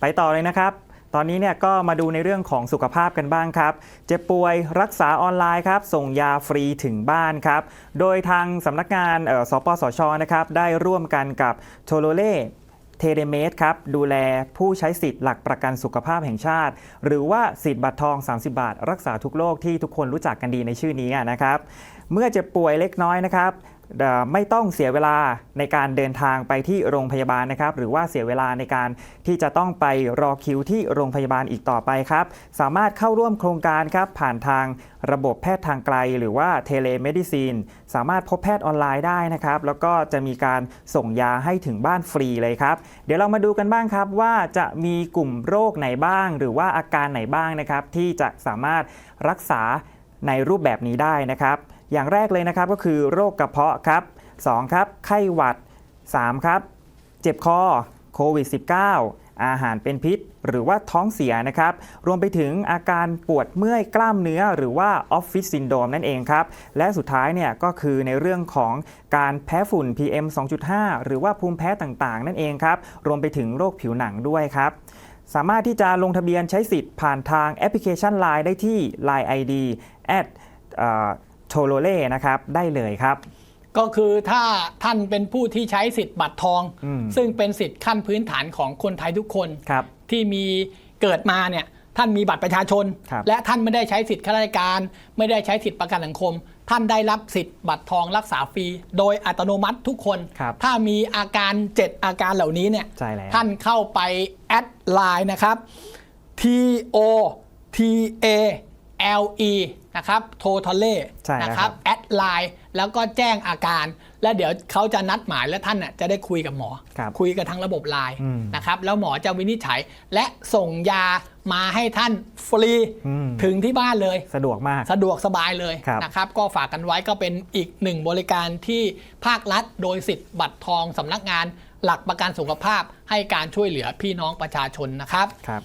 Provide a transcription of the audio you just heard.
ไปต่อเลยนะครับตอนนี้เนี่ยก็มาดูในเรื่องของสุขภาพกันบ้างครับ เจ็บป่วยรักษาออนไลน์ครับ ส่งยาฟรีถึงบ้านครับ โดยทางสำนักงานเอ่อสปสชนะครับ ได้ร่วมกันกับโทโลเล่เทเดเมสครับ ดูแลผู้ใช้สิทธิ์หลักประกันสุขภาพแห่งชาติ หรือว่าสิทธิ์บัตรทอง 30 บาท รักษาทุกโรคที่ทุกคนรู้จักกันดีในชื่อนี้นะครับ เมื่อเจ็บป่วยเล็กน้อยนะครับ ไม่ต้องเสียเวลาในการเดินทางไปที่โรงพยาบาลนะครับ หรือว่าเสียเวลาในการที่จะต้องไปรอคิวที่โรงพยาบาลอีกต่อไปครับ สามารถเข้าร่วมโครงการครับผ่านทางระบบแพทย์ทางไกล หรือว่าเทเลเมดิซีนสามารถพบแพทย์ออนไลน์ได้นะครับ แล้วก็จะมีการส่งยาให้ถึงบ้านฟรีเลยครับ เดี๋ยวเรามาดูกันบ้างครับว่าจะมีกลุ่มโรคไหนบ้าง หรือว่าอาการไหนบ้างนะครับ ที่จะสามารถรักษาในรูปแบบนี้ได้นะครับ อย่างแรกเลยนะครับก็คือโรคกระเพาะครับ 2 ครับ ไข้หวัด 3 ครับ เจ็บคอโควิด -19 อาหารเป็นพิษ หรือว่าท้องเสียนะครับ รวมไปถึงอาการปวดเมื่อยกล้ามเนื้อ หรือว่าออฟฟิศซินโดรมนั่นเองครับ และสุดท้ายเนี่ยก็คือในเรื่องของการแพ้ฝุ่น PM 2.5 หรือว่าภูมิแพ้ต่างๆ นั่นเองครับ รวมไปถึงโรคผิวหนังด้วยครับสามารถที่จะลงทะเบียนใช้สิทธิ์ผ่านทางแอปพลิเคชัน Line ได้ที่ Line ID at โทโลเล่นะครับได้เลยครับ ก็คือถ้าท่านเป็นผู้ที่ใช้สิทธิ์บัตรทอง อืม ซึ่งเป็นสิทธิ์ขั้นพื้นฐานของคนไทยทุกคน ครับ ที่มีเกิดมาเนี่ยท่านมีบัตรประชาชน ครับและท่านไม่ได้ใช้สิทธิ์ข้าราชการ ไม่ได้ใช้สิทธิ์ประกันสังคม ท่านได้รับสิทธิ์บัตรทองรักษาฟรี โดยอัตโนมัติทุกคน ครับ ถ้ามีอาการ 7 อาการเหล่านี้เนี่ยใช่แล้วท่านเข้าไปแอดไลน์นะครับ T O T A L E นะครับโททอเล่ใช่แล้วนะคครัรับบแอดไลน์แล้วก็แจ้งอาการ แล้วเดี๋ยวเขาจะนัดหมายและท่านน่ะจะได้คุยกับหมอครับคุยกับทางระบบไลน์อืมนะครับ แล้วหมอจะวินิจฉัยและส่งยามาให้ท่านฟรีอืมถึงที่บ้านเลย สะดวกมาก สะดวกสบายเลยครับนะครับ ก็ฝากกันไว้ก็เป็นอีกหนึ่งบริการที่ภาครัฐ โดยสิทธิ์บัตรทองสำนักงาน หลักประกันสุขภาพให้การช่วยเหลือพี่น้องประชาชนนะครับครับ